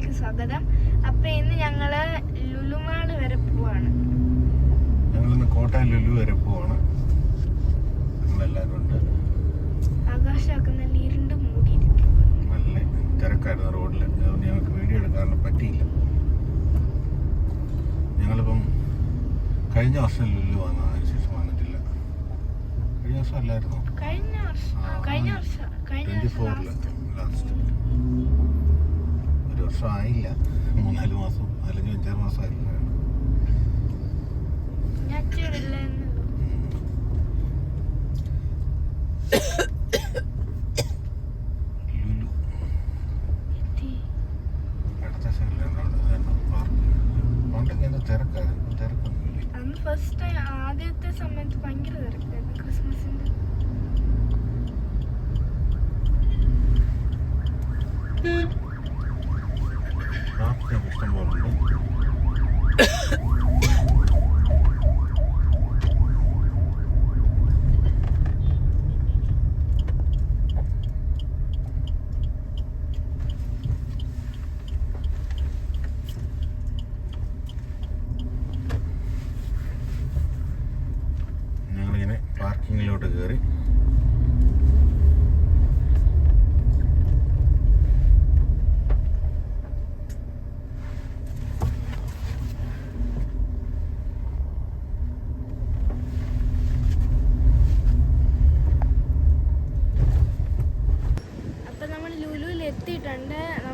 ചാനലിലേക്ക് സ്വാഗതം. അപ്പൊ ഇന്ന് ഞങ്ങൾ ലുലുമാൾ വരെ പോവാണ്. ഞങ്ങളിന്ന് കോട്ടയം ലുലു വരെ പോവാണ്. ആകാശമൊക്കെ നല്ല ഇരുണ്ട് മൂടിയിരിക്കും നല്ല തിരക്കായിരുന്നു റോഡിൽ അതുകൊണ്ട് ഞങ്ങൾക്ക് വീഡിയോ എടുക്കാനുള്ള പറ്റിയില്ല. ഞങ്ങളിപ്പം കഴിഞ്ഞ വർഷം ലുലു വന്നു. അതിനുശേഷം വന്നിട്ടില്ല. കഴിഞ്ഞ വർഷം അല്ലായിരുന്നു? കഴിഞ്ഞ വർഷം കഴിഞ്ഞ വർഷം കഴിഞ്ഞ ട്വന്റി വർഷം ലാസ്റ്റ് വർഷം ആയില്ല മൂന്നാൽ മാസം അല്ലെങ്കിൽ അഞ്ചാറ് മാസം ആയില്ല ഞാൻ അച്ഛനില്ല എന്നുള്ളൂ ലുലു. എത്തി. അടുത്ത സൈഡിലാണ് പാർക്ക്. പണ്ടൊക്കെ എന്താ തിരക്കായിരുന്നു തിരക്കൊന്നുമില്ല അന്ന് ഫസ്റ്റ് ടൈം ആദ്യത്തെ സമയത്ത് ഭയങ്കര തിരക്കായിരുന്നു ക്രിസ്മസിന്റെ. പാർക്കൊക്കെ ഇഷ്ടം പോലെ ഉണ്ട് കയറി കിട്ടിയിട്ടുണ്ട്.